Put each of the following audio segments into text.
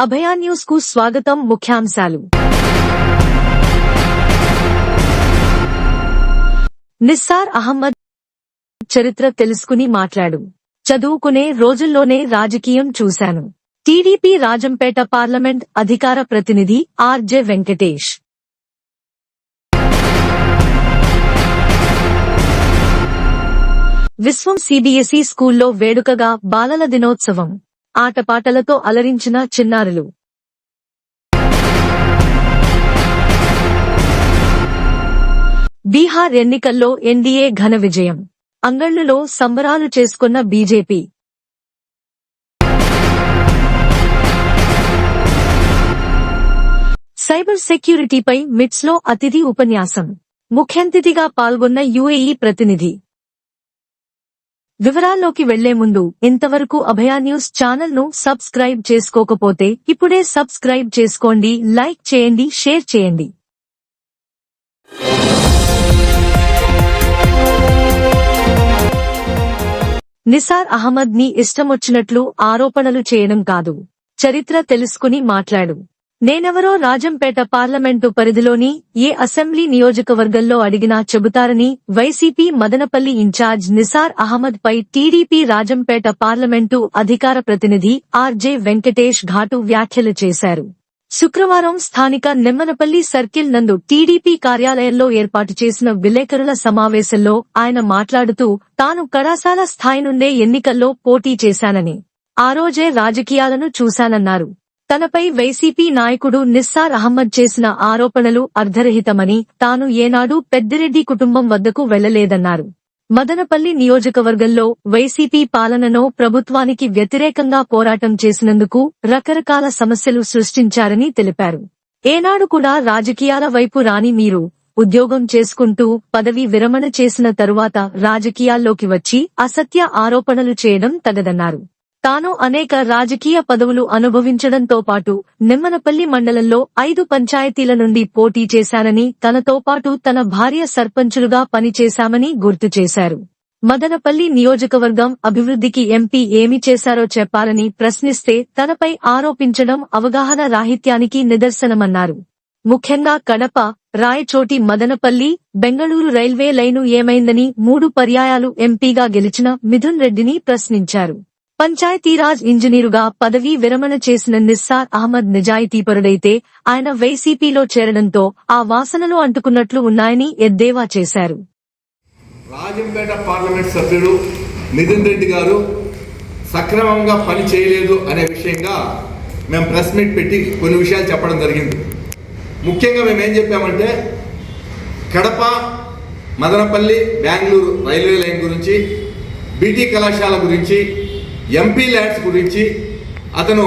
అభయా న్యూస్కు స్వాగతం ముఖ్యాంశాలు. నిస్సార్ అహ్మద్ చరిత్ర తెలుసుకుని మాట్లాడు. చదువుకునే రోజుల్లోనే రాజకీయం చూశాను. టీడీపీ రాజంపేట పార్లమెంట్ అధికార ప్రతినిధి ఆర్జే వెంకటేష్. విశ్వం సిబిఎస్ఈ స్కూల్లో వేడుకగా బాలల దినోత్సవం. ఆటపాటలతో అలరించిన చిన్నారులు. బీహార్ ఎన్నికల్లో ఎన్డీఏ ఘన విజయం. అంగళ్ళులో సంబరాలు చేసుకున్న బీజేపీ. సైబర్ సెక్యూరిటీపై మిట్స్లో అతిథి ఉపన్యాసం. ముఖ్యంతిథిగా పాల్గొన్న యుఏఈ ప్రతినిధి. వివరాల్లోకి వెళ్ళే ముందు ఇంతవరకు అభయ న్యూస్ ఛానల్ను సబ్స్క్రైబ్ చేసుకోకపోతే ఇప్పుడే సబ్స్క్రైబ్ చేసుకోండి లైక్ చేయండి షేర్ చేయండి. నిసార్ అహ్మద్ని ఇష్టమొచ్చినట్లు ఆరోపణలు చేయడం కాదు. చరిత్ర తెలుసుకుని మాట్లాడు. నేనెవరో రాజంపేట పార్లమెంటు పరిధిలోని ఏ అసెంబ్లీ నియోజకవర్గంలో అడిగినా చెబుతారని వైసీపీ మదనపల్లి ఇన్ఛార్జ్ నిసార్ అహ్మద్ పై టీడీపీ రాజంపేట పార్లమెంటు అధికార ప్రతినిధి ఆర్జే వెంకటేష్ ఘాటు వ్యాఖ్యలు చేశారు. శుక్రవారం స్థానిక నిమ్మనపల్లి సర్కిల్ నందు టీడీపీ కార్యాలయంలో ఏర్పాటు చేసిన విలేకరుల సమావేశంలో ఆయన మాట్లాడుతూ తాను కళాశాల స్థాయి నుండే ఎన్నికల్లో పోటీ చేశానని ఆ రోజే రాజకీయాలను చూశానన్నారు. తనపై వైసీపీ నాయకుడు నిస్సార్ అహ్మద్ చేసిన ఆరోపణలు అర్ధరహితమని తాను ఏనాడు పెద్దిరెడ్డి కుటుంబం వద్దకు వెళ్ళలేదన్నారు మదనపల్లి నియోజకవర్గంలో వైసీపీ పాలనలో ప్రభుత్వానికి వ్యతిరేకంగా పోరాటం చేసినందుకు రకరకాల సమస్యలు సృష్టించారని తెలిపారు. ఏనాడు కూడా రాజకీయాల వైపు రాని మీరు ఉద్యోగం చేసుకుంటూ పదవి విరమణ చేసిన తరువాత రాజకీయాల్లోకి వచ్చి అసత్య ఆరోపణలు చేయడం తగదన్నారు. తాను అనేక రాజకీయ పదవులు అనుభవించడంతో పాటు నిమ్మనపల్లి మండలంలో ఐదు పంచాయతీల నుండి పోటీ చేశానని తనతో పాటు తన భార్య సర్పంచులుగా పనిచేశామని గుర్తు చేశారు. మదనపల్లి నియోజకవర్గం అభివృద్ధికి ఎంపీ ఏమి చేశారో చెప్పాలని ప్రశ్నిస్తే తనపై ఆరోపించడం అవగాహన రాహిత్యానికి నిదర్శనమన్నారు. ముఖ్యంగా కడప రాయచోటి మదనపల్లి బెంగళూరు రైల్వే లైను ఏమైందని మూడు పర్యాయాలు ఎంపీగా గెలిచిన మిథున్ రెడ్డిని ప్రశ్నించారు. పంచాయతీరాజ్ ఇంజనీరుగా పదవీ విరమణ చేసిన నిస్సార్ అహ్మద్ నిజాయితీపరుడైతే ఆయన వైసీపీలో చేరడంతో ఆ వాసనలు అంటుకున్నట్లు ఉన్నాయని ఎద్దేవా చేశారు. రాజంపేట పార్లమెంట్ సభ్యుడు నితిన్ రెడ్డి గారు సక్రమంగా పని చేయలేదు అనే విషయంగా మేము ప్రెస్ మీట్ పెట్టి కొన్ని విషయాలు చెప్పడం జరిగింది. ముఖ్యంగా మేము ఏం చెప్పామంటే కడప మదనపల్లి బెంగళూరు రైల్వే లైన్ గురించి బీటీ కళాశాల గురించి ఎంపీ ల్యాడ్స్ గురించి అతను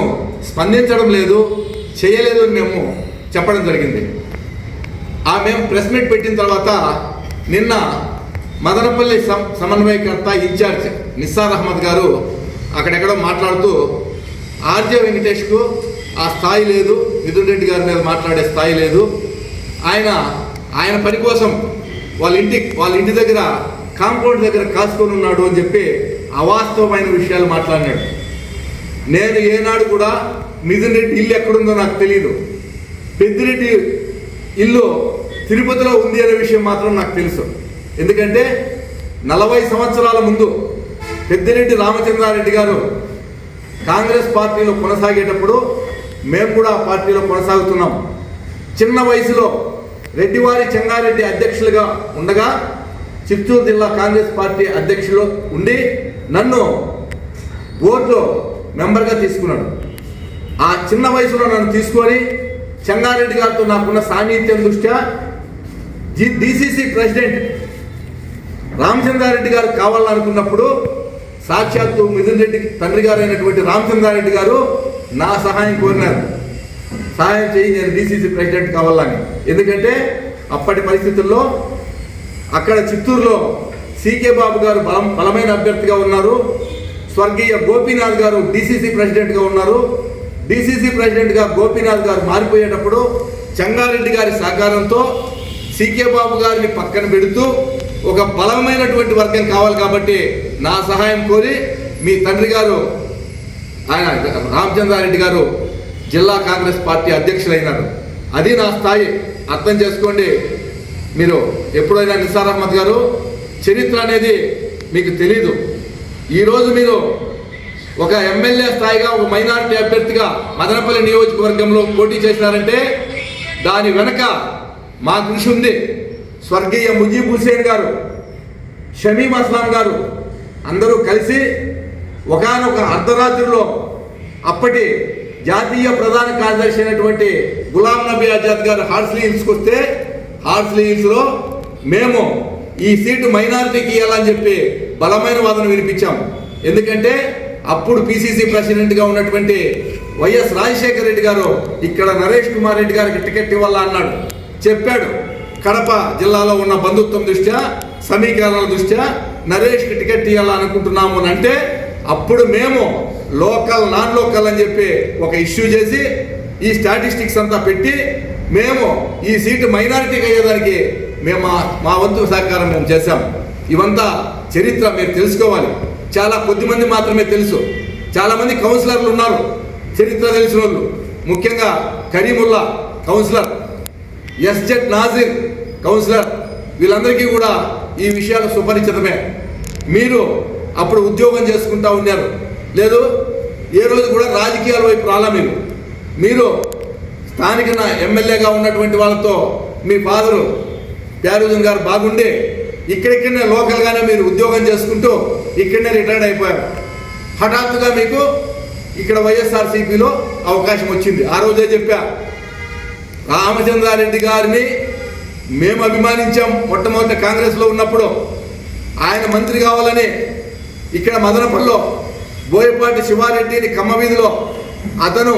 స్పందించడం లేదు చేయలేదు అని మేము చెప్పడం జరిగింది. ఆ మేము ప్రెస్ మీట్ పెట్టిన తర్వాత నిన్న మదనపల్లి సమ సమన్వయకర్త ఇన్ఛార్జ్ నిస్సార్ అహ్మద్ గారు అక్కడెక్కడో మాట్లాడుతూ ఆర్జే వెంకటేష్కు ఆ స్థాయి లేదు మిథున్ రెడ్డి గారి మీద మాట్లాడే స్థాయి లేదు. ఆయన ఆయన పని కోసం వాళ్ళ ఇంటి వాళ్ళ ఇంటి దగ్గర కాంపౌండ్ దగ్గర కాసుకొని ఉన్నాడు అని చెప్పి అవాస్తవమైన విషయాలు మాట్లాడినాడు. నేను ఏనాడు కూడా మిథున్ ఇల్లు ఎక్కడుందో నాకు తెలియదు పెద్దిరెడ్డి ఇల్లు తిరుపతిలో ఉంది అనే విషయం మాత్రం నాకు తెలుసు. ఎందుకంటే నలభై సంవత్సరాల ముందు పెద్దిరెడ్డి రామచంద్రారెడ్డి గారు కాంగ్రెస్ పార్టీలో కొనసాగేటప్పుడు మేము కూడా ఆ పార్టీలో కొనసాగుతున్నాం. చిన్న వయసులో రెడ్డివారి చెంగారెడ్డి అధ్యక్షులుగా ఉండగా చిత్తూరు జిల్లా కాంగ్రెస్ పార్టీ అధ్యక్షులు ఉండి నన్ను బోర్డులో మెంబర్గా తీసుకున్నాడు. ఆ చిన్న వయసులో నన్ను తీసుకొని చెంగారెడ్డి గారితో నాకున్న సాన్నిహిత్యం దృష్ట్యా జి డిసిసి ప్రెసిడెంట్ రామచంద్రారెడ్డి గారు కావాలనుకున్నప్పుడు సాక్షాత్తు మిథున్ రెడ్డి తండ్రి గారు అయినటువంటి రామచంద్రారెడ్డి గారు నా సహాయం కోరినారు. సహాయం చేయి నేను డిసిసి ప్రెసిడెంట్ కావాలని. ఎందుకంటే అప్పటి పరిస్థితుల్లో అక్కడ చిత్తూరులో సీకే బాబు గారు బలం బలమైన అభ్యర్థిగా ఉన్నారు. స్వర్గీయ గోపీనాథ్ గారు డీసీసీ ప్రెసిడెంట్గా ఉన్నారు. డీసీసీ ప్రెసిడెంట్గా గోపీనాథ్ గారు మారిపోయేటప్పుడు చంగారెడ్డి గారి సహకారంతో సీకే బాబు గారిని పక్కన పెడుతూ ఒక బలమైనటువంటి వర్గం కావాలి కాబట్టి నా సహాయం కోరి మీ తండ్రి గారు ఆయన రామచంద్రారెడ్డి గారు జిల్లా కాంగ్రెస్ పార్టీ అధ్యక్షులైనారు. అది నా స్థాయి. అర్థం చేసుకోండి. మీరు ఎప్పుడైనా నిసార్ అహ్మద్ గారు చరిత్ర అనేది మీకు తెలీదు. ఈరోజు మీరు ఒక ఎమ్మెల్యే స్థాయిగా ఒక మైనారిటీ అభ్యర్థిగా మదనపల్లి నియోజకవర్గంలో పోటీ చేసినారంటే దాని వెనక మా కృషి ఉంది. స్వర్గీయ ముజీబ్ హుసేన్ గారు షమీం అస్లాం గారు అందరూ కలిసి ఒకానొక అర్ధరాత్రిలో అప్పటి జాతీయ ప్రధాన కార్యదర్శి అయినటువంటి గులాం నబీ ఆజాద్ గారు హార్స్లీ హిల్స్కి వస్తే హార్స్లీ హిల్స్లో మేము ఈ సీటు మైనారిటీకి ఇవ్వాలని చెప్పి బలమైన వాదన వినిపించాం. ఎందుకంటే అప్పుడు పిసిసి ప్రెసిడెంట్గా ఉన్నటువంటి వైఎస్ రాజశేఖర రెడ్డి గారు ఇక్కడ నరేష్ కుమార్ రెడ్డి గారికి టికెట్ ఇవ్వాలా అన్నాడు. చెప్పాడు. కడప జిల్లాలో ఉన్న బంధుత్వం దృష్ట్యా సమీకరణల దృష్ట్యా నరేష్కి టికెట్ ఇవ్వాలనుకుంటున్నాము అని అంటే అప్పుడు మేము లోకల్ నాన్ లోకల్ అని చెప్పి ఒక ఇష్యూ చేసి ఈ స్టాటిస్టిక్స్ అంతా పెట్టి మేము ఈ సీటు మైనారిటీకి అయ్యేదానికి మేము మా- మా వంతు సహకారం మేము చేశాం. ఇవంతా చరిత్ర మీరు తెలుసుకోవాలి. చాలా కొద్దిమంది మాత్రమే తెలుసు. చాలామంది కౌన్సిలర్లు ఉన్నారు. చరిత్ర తెలిసిన వాళ్ళు ముఖ్యంగా Karimulla councillor SZ Nazir councillor. వీళ్ళందరికీ కూడా ఈ విషయాలు సుపరిచితమే. మీరు అప్పుడు ఉద్యోగం చేసుకుంటా ఉన్నారు. లేదు ఏ రోజు కూడా రాజకీయాల వైపు రాలా మీరు. మీరు స్థానిక ఎమ్మెల్యేగా ఉన్నటువంటి వాళ్ళతో మీ ఫాదరు ప్యారుజన్ గారు బాగుండే. ఇక్కడిక్కడనే లోకల్గానే మీరు ఉద్యోగం చేసుకుంటూ ఇక్కడనే రిటైర్డ్ అయిపోయారు. హఠాత్తుగా మీకు ఇక్కడ వైఎస్ఆర్సీపీలో అవకాశం వచ్చింది. ఆ రోజే చెప్పా రామచంద్రారెడ్డి గారిని మేము అభిమానించాం మొట్టమొదటి కాంగ్రెస్లో ఉన్నప్పుడు. ఆయన మంత్రి కావాలని ఇక్కడ మదనపల్లిలో బోయపాటి శివారెడ్డిని కమ్మవీధిలో అతను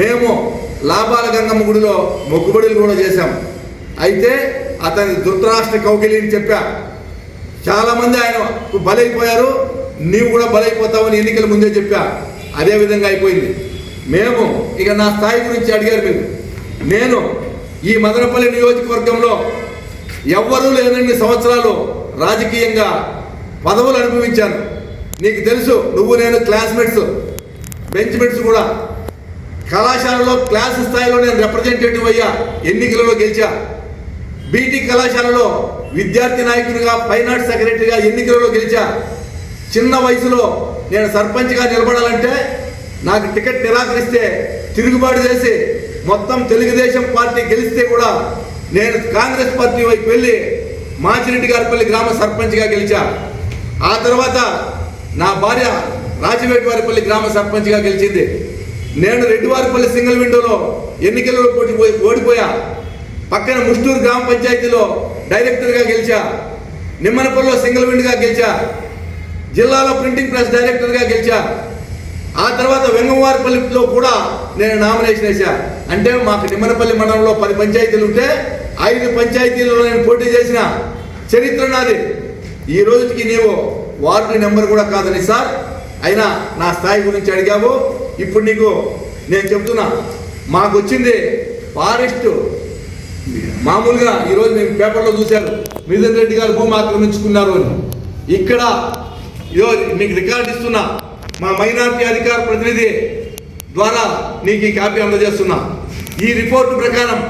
మేము లాభాల గంగమ్మ గుడిలో మొక్కుబడులు కూడా చేశాం. అయితే అతని దుర్రాష్ట్ర కౌకిలి అని చెప్పా. చాలామంది ఆయన బలైపోయారు నీవు కూడా బలైపోతావని ఎన్నికల ముందే చెప్పా. అదే విధంగా అయిపోయింది. మేము ఇక నా స్థాయి గురించి అడిగారు మీరు. నేను ఈ మదనపల్లి నియోజకవర్గంలో ఎవ్వరూ లేనన్ని సంవత్సరాలు రాజకీయంగా పదవులు అనుభవించాను. నీకు తెలుసు నువ్వు నేను క్లాస్మేట్స్ బెంచ్మేట్స్ కూడా. కళాశాలలో క్లాస్ స్థాయిలో నేను రిప్రజెంటేటివ్ అయ్యా ఎన్నికలలో గెలిచా. బీటీ కళాశాలలో విద్యార్థి నాయకునిగా ఫైన్ ఆర్ట్ సెక్రటరీగా ఎన్నికలలో గెలిచా. చిన్న వయసులో నేను సర్పంచ్గా నిలబడాలంటే నాకు టికెట్ నిరాకరిస్తే తిరుగుబాటు చేసి మొత్తం తెలుగుదేశం పార్టీ గెలిస్తే కూడా నేను కాంగ్రెస్ పార్టీ వైపు వెళ్ళి మాచిరెడ్డి గారిపల్లి గ్రామ సర్పంచ్గా గెలిచా. ఆ తర్వాత నా భార్య రాజవేటి వారిపల్లి గ్రామ సర్పంచ్గా గెలిచింది. నేను రెడ్డివారిపల్లి సింగిల్ విండోలో ఎన్నికలలో పోటీ పోయి- ఓడిపోయా. పక్కన ముష్టూరు గ్రామ పంచాయతీలో డైరెక్టర్గా గెలిచా నిమ్మనపల్లిలో సింగిల్ విండ్గా గెలిచా జిల్లాలో ప్రింటింగ్ ప్రెస్ డైరెక్టర్గా గెలిచా. ఆ తర్వాత వెంగవారిపల్లిలో కూడా నేను నామినేషన్ వేశా. అంటే మాకు నిమ్మనపల్లి మండలంలో పది పంచాయతీలు ఉంటే ఐదు పంచాయతీలలో నేను పోటీ చేసిన చరిత్ర నాది. ఈ రోజుకి నీవు వార్డు నెంబర్ కూడా కాదని సార్. అయినా నా స్థాయి గురించి అడిగావు. ఇప్పుడు నీకు నేను చెప్తున్నా. మాకు వచ్చింది ఫారెస్ట్ మామూలుగా ఈరోజు మేము పేపర్లో చూశారు మిథున్ రెడ్డి గారు భూమి ఆక్రమించుకున్నారు అని. ఇక్కడ ఇదో మీకు రికార్డు ఇస్తున్నా మా మైనార్టీ అధికార ప్రతినిధి ద్వారా నీకు ఈ కాపీ అందజేస్తున్నా. ఈ రిపోర్టు ప్రకారం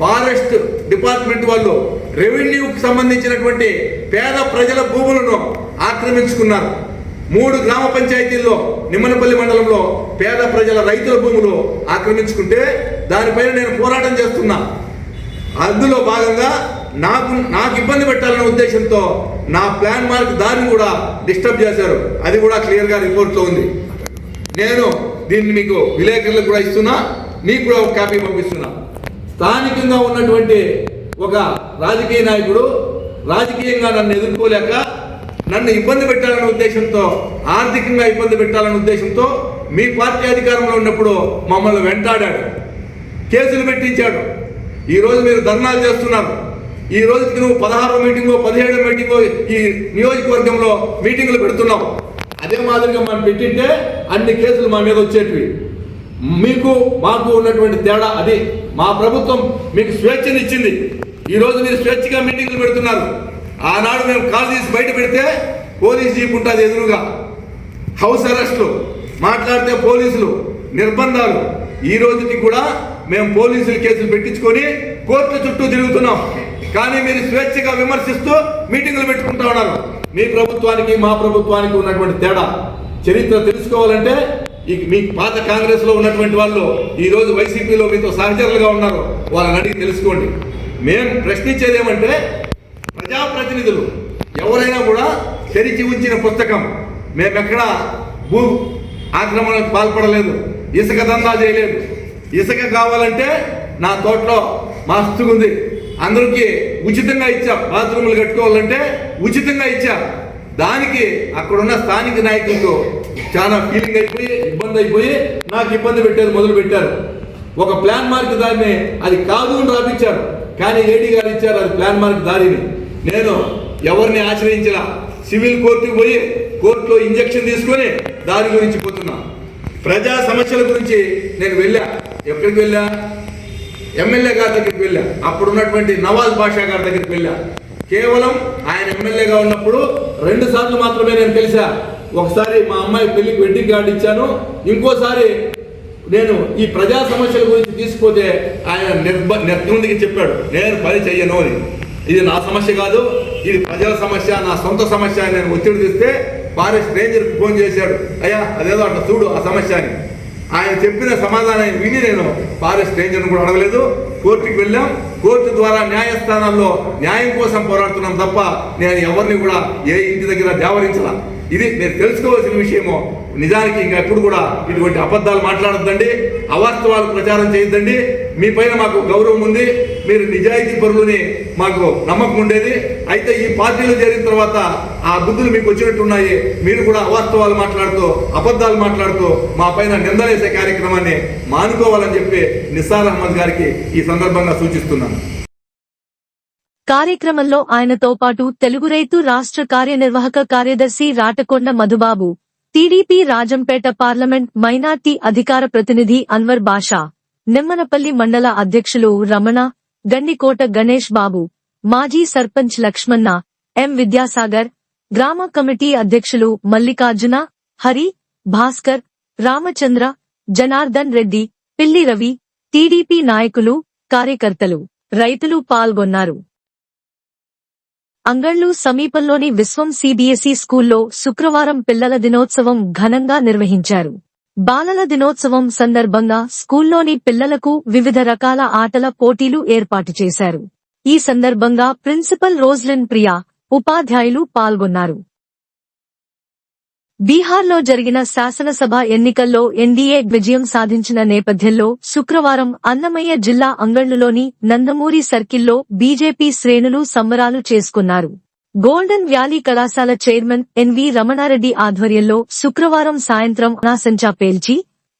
ఫారెస్ట్ డిపార్ట్మెంట్ వాళ్ళు రెవెన్యూకి సంబంధించినటువంటి పేద ప్రజల భూములను ఆక్రమించుకున్నారు. మూడు గ్రామ పంచాయతీల్లో నిమ్మనపల్లి మండలంలో పేద ప్రజల రైతుల భూములు ఆక్రమించుకుంటే దానిపైన నేను పోరాటం చేస్తున్నా. అందులో భాగంగా నాకు నాకు ఇబ్బంది పెట్టాలనే ఉద్దేశంతో నా ప్లాన్ మార్క్ దాన్ని కూడా డిస్టర్బ్ చేశారు. అది కూడా క్లియర్గా రిపోర్ట్లో ఉంది. నేను దీన్ని మీకు విలేకరులకు కూడా ఇస్తున్నా మీకు కూడా ఒక కాపీ పంపిస్తున్నా. స్థానికంగా ఉన్నటువంటి ఒక రాజకీయ నాయకుడు రాజకీయంగా నన్ను ఎదుర్కోలేక నన్ను ఇబ్బంది పెట్టాలనే ఉద్దేశంతో ఆర్థికంగా ఇబ్బంది పెట్టాలనే ఉద్దేశంతో మీ పార్టీ అధికారంలో ఉన్నప్పుడు మమ్మల్ని వెంటాడాడు. కేసులు పెట్టించాడు. ఈ రోజు మీరు ధర్నాలు చేస్తున్నారు. ఈ రోజుకి నువ్వు పదహారో మీటింగో పదిహేడో మీటింగో ఈ నియోజకవర్గంలో మీటింగులు పెడుతున్నావు. అదే మాదిరిగా మనం పెట్టింటే అన్ని కేసులు మా మీద వచ్చేటివి. మీకు మాకు ఉన్నటువంటి తేడా అది. మా ప్రభుత్వం మీకు స్వేచ్ఛనిచ్చింది. ఈ రోజు మీరు స్వేచ్ఛగా మీటింగులు పెడుతున్నారు. ఆనాడు మేము కాల్ తీసి బయట పెడితే పోలీస్ జీప్ ఉంటుంది ఎదురుగా. హౌస్ అరెస్టులు మాట్లాడితే పోలీసులు నిర్బంధాలు. ఈ రోజుకి కూడా మేము పోలీసులు కేసులు పెట్టించుకొని కోర్టు చుట్టూ తిరుగుతున్నాం. కానీ మీరు స్వేచ్ఛగా విమర్శిస్తూ మీటింగులు పెట్టుకుంటా ఉన్నారు. మీ ప్రభుత్వానికి మా ప్రభుత్వానికి ఉన్నటువంటి తేడా. చరిత్ర తెలుసుకోవాలంటే ఈ మీ పాత కాంగ్రెస్లో ఉన్నటువంటి వాళ్ళు ఈ రోజు వైసీపీలో మీతో సహచరులుగా ఉన్నారు. వాళ్ళని అడిగి తెలుసుకోండి. మేము ప్రశ్నించేది ఏమంటే ప్రజాప్రతినిధులు ఎవరైనా కూడా తెరిచి ఉంచిన పుస్తకం మేమెక్కడా భూ ఆక్రమణకు పాల్పడలేదు ఇసుక దందా చేయలేదు ఇసుక కావాలంటే నా తోటలో మస్తుగా ఉంది అందరికీ ఉచితంగా ఇచ్చా. బాత్రూములు కట్టుకోవాలంటే ఉచితంగా ఇచ్చా. దానికి అక్కడున్న స్థానిక నాయకులకు చాలా ఫీలింగ్ అయిపోయి ఇబ్బంది అయిపోయి నాకు ఇబ్బంది పెట్టారు మొదలు పెట్టారు. ఒక ప్లాన్ మార్క్ దారిని అది కాదు అని రాపించారు. కానీ ఏడీ గారు ఇచ్చారు అది ప్లాన్ మార్క్ దారిని. నేను ఎవరిని ఆశ్రయించిన సివిల్ కోర్టుకు పోయి కోర్టులో ఇంజక్షన్ తీసుకొని దాని గురించి పోతున్నా. ప్రజా సమస్యల గురించి నేను వెళ్ళా. ఎక్కడికి వెళ్ళా? ఎమ్మెల్యే గారి దగ్గరికి వెళ్ళా. అప్పుడు ఉన్నటువంటి నవాజ్ బాషా గారి దగ్గరికి వెళ్ళా. కేవలం ఆయన ఎమ్మెల్యేగా ఉన్నప్పుడు రెండు సార్లు మాత్రమే నేను తెలిసా. ఒకసారి మా అమ్మాయి పెళ్ళికి వెడ్డింగ్ కార్డు ఇచ్చాను. ఇంకోసారి నేను ఈ ప్రజా సమస్యల గురించి తీసుకుపోతే ఆయన నిర్భ నిర్బంధికి చెప్పాడు. నేను పని చెయ్యను అని. ఇది నా సమస్య కాదు. ఇది ప్రజల సమస్య. నా సొంత సమస్య అని నేను ఒత్తిడి తీస్తే ఫారెస్ట్ స్ట్రేంజర్కి ఫోన్ చేశాడు. అయ్యా అదేదో అట్లా చూడు ఆ సమస్య అని. ఆయన చెప్పిన సమాధానం విని నేను ఫారెస్ట్ రేంజర్ను కూడా అడగలేదు. కోర్టుకి వెళ్ళాం. కోర్టు ద్వారా న్యాయస్థానాల్లో న్యాయం కోసం పోరాడుతున్నాం తప్ప నేను ఎవరిని కూడా ఏ ఇంటి దగ్గర దేవరించలా ఇది మీరు తెలుసుకోవాల్సిన విషయము నిజానికి ఇంకా ఎప్పుడు కూడా ఇటువంటి అబద్ధాలు మాట్లాడొద్దండి. అవాస్తవాలు ప్రచారం చేయొద్దండి. మీ పైన మాకు గౌరవం ఉంది. మీరు నిజాయితీ పరులని మాకు నమ్మకం ఉండేది. అయితే ఈ పార్టీలు చేరిన తర్వాత ఆ బుద్ధులు మీకు వచ్చినట్టున్నాయి. మీరు కూడా అవాస్తవాలు మాట్లాడుతూ అబద్ధాలు మాట్లాడుతూ మా పైన నిందలేసే కార్యక్రమాన్ని మానుకోవాలని చెప్పి నిసార్ అహ్మద్ గారికి ఈ సందర్భంగా సూచిస్తున్నాను. కార్యక్రమంలో ఆయనతో పాటు తెలుగు రైతు రాష్ట్ర కార్యనిర్వాహక కార్యదర్శి Ratakonda Madhubabu TDP Rajampet parliament minority అధికార ప్రతినిధి అన్వర్ బాషా నిమ్మనపల్లి మండల అధ్యక్షులు రమణ గండికోట గణేష్ బాబు మాజీ సర్పంచ్ లక్ష్మణ ఎం విద్యాసాగర్ గ్రామ కమిటీ అధ్యక్షులు మల్లికార్జున హరి భాస్కర్ రామచంద్ర జనార్దన్ రెడ్డి పిల్లి రవి టీడీపీ నాయకులు కార్యకర్తలు రైతులు పాల్గొన్నారు. అంగళ్ళు సమీపంలోని విశ్వం సిబిఎస్ఈ స్కూల్లో శుక్రవారం పిల్లల దినోత్సవం ఘనంగా నిర్వహించారు. బాలల దినోత్సవం సందర్భంగా స్కూల్లోని పిల్లలకు వివిధ రకాల ఆటల పోటీలు ఏర్పాటు చేశారు. ఈ సందర్భంగా ప్రిన్సిపల్ రోజ్లిన్ ప్రియా ఉపాధ్యాయులు పాల్గొన్నారు. బీహార్లో జరిగిన శాసనసభ ఎన్నికల్లో ఎన్డీఏ విజయం సాధించిన నేపథ్యంలో శుక్రవారం అన్నమయ్య జిల్లా అంగళ్ళులోని నందమూరి సర్కిల్లో బీజేపీ శ్రేణులు సంబరాలు చేసుకున్నారు. గోల్డెన్ వ్యాలీ కళాశాల చైర్మన్ ఎన్వి రమణారెడ్డి ఆధ్వర్యంలో శుక్రవారం సాయంత్రం నాసంచా పేల్చి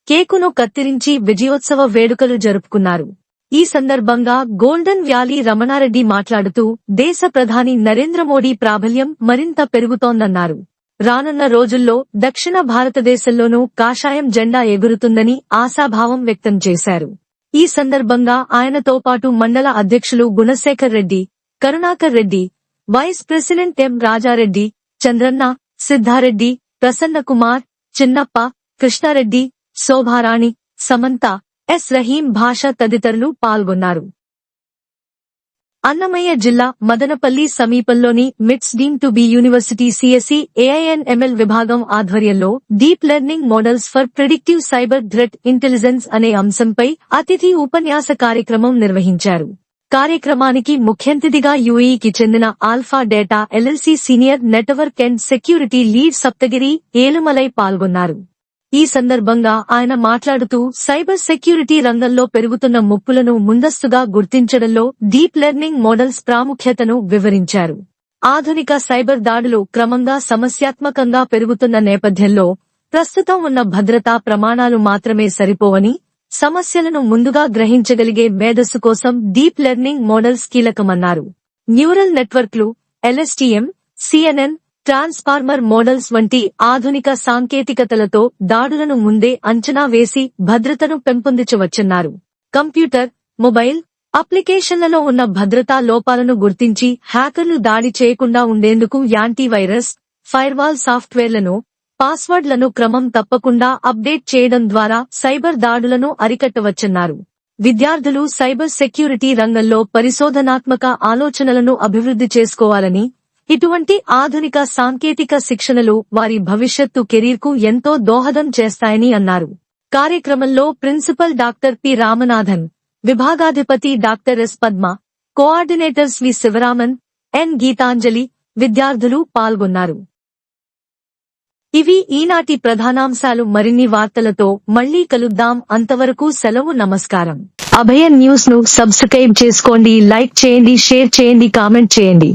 కేకును కత్తిరించి విజయోత్సవ వేడుకలు జరుపుకున్నారు. ఈ సందర్భంగా గోల్డెన్ వ్యాలీ రమణారెడ్డి మాట్లాడుతూ దేశ ప్రధాని నరేంద్ర మోడీ ప్రాబల్యం మరింత పెరుగుతోందన్నారు. రానున్న రోజుల్లో దక్షిణ భారతదేశంలోనూ కాషాయం జెండా ఎగురుతుందని ఆశాభావం వ్యక్తం చేశారు. ఈ సందర్భంగా ఆయనతో పాటు మండల అధ్యక్షులు Gunasekhar Reddy Karunakar Reddy vice president M Raja Reddy Chandranna Siddha Reddy Prasanna Kumar Chinnappa Krishna Reddy Shobharani Samantha S Rahim Basha తదితరులు పాల్గొన్నారు. అన్నమయ్య జిల్లా మదనపల్లి సమీపంలోని MITS deemed to be university CSC AI and ML విభాగం ఆధ్వర్యంలో deep learning models for predictive cyber threat intelligence అనే అంశంపై అతిథి ఉపన్యాస కార్యక్రమం నిర్వహించారు. కార్యక్రమానికి ముఖ్యంతిథిగా యుఏఈకి చెందిన alpha data LLC senior network and security lead Saptagiri Elumalai పాల్గొన్నారు. ఈ సందర్భంగా ఆయన మాట్లాడుతూ సైబర్ సెక్యూరిటీ రంగంలో పెరుగుతున్న ముప్పులను ముందస్తుగా గుర్తించడంలో డీప్ లెర్నింగ్ మోడల్స్ ప్రాముఖ్యతను వివరించారు. ఆధునిక సైబర్ దాడులు క్రమంగా సమస్యాత్మకంగా పెరుగుతున్న నేపథ్యంలో ప్రస్తుతం ఉన్న భద్రతా ప్రమాణాలు మాత్రమే సరిపోవని సమస్యలను ముందుగా గ్రహించగలిగే మేధస్సు కోసం డీప్ లెర్నింగ్ మోడల్స్ కీలకమన్నారు. న్యూరల్ నెట్వర్క్లు ఎల్ఎస్టీఎం సిఎన్ఎన్ ట్రాన్స్ఫార్మర్ మోడల్స్ వంటి ఆధునిక సాంకేతికతలతో దాడులను ముందే అంచనా వేసి భద్రతను పెంపొందించవచ్చన్నారు. కంప్యూటర్ మొబైల్ అప్లికేషన్లలో ఉన్న భద్రతా లోపాలను గుర్తించి హ్యాకర్లు దాడి చేయకుండా ఉండేందుకు యాంటీవైరస్ ఫైర్వాల్ సాఫ్ట్వేర్లను పాస్వర్డ్లను క్రమం తప్పకుండా అప్డేట్ చేయడం ద్వారా సైబర్ దాడులను అరికట్టవచ్చన్నారు. విద్యార్థులు సైబర్ సెక్యూరిటీ రంగంలో పరిశోధనాత్మక ఆలోచనలను అభివృద్ధి చేసుకోవాలని ఇటువంటి ఆధునిక సాంకేతిక శిక్షణలు వారి భవిష్యత్తు కెరీర్కు ఎంతో దోహదం చేస్తాయని అన్నారు. కార్యక్రమంలో principal doctor P Ramanathan విభాగాధిపతి doctor S Padma coordinators V Sivaraman N Geethanjali విద్యార్థులు పాల్గొన్నారు. ఇవి ఈనాటి ప్రధానాంశాలు. మరిన్ని వార్తలతో మళ్ళీ కలుద్దాం. అంతవరకు సెలవు నమస్కారం. అభయ న్యూస్ను సబ్స్క్రైబ్ చేసుకోండి లైక్ చేయండి షేర్ చేయండి కామెంట్ చేయండి.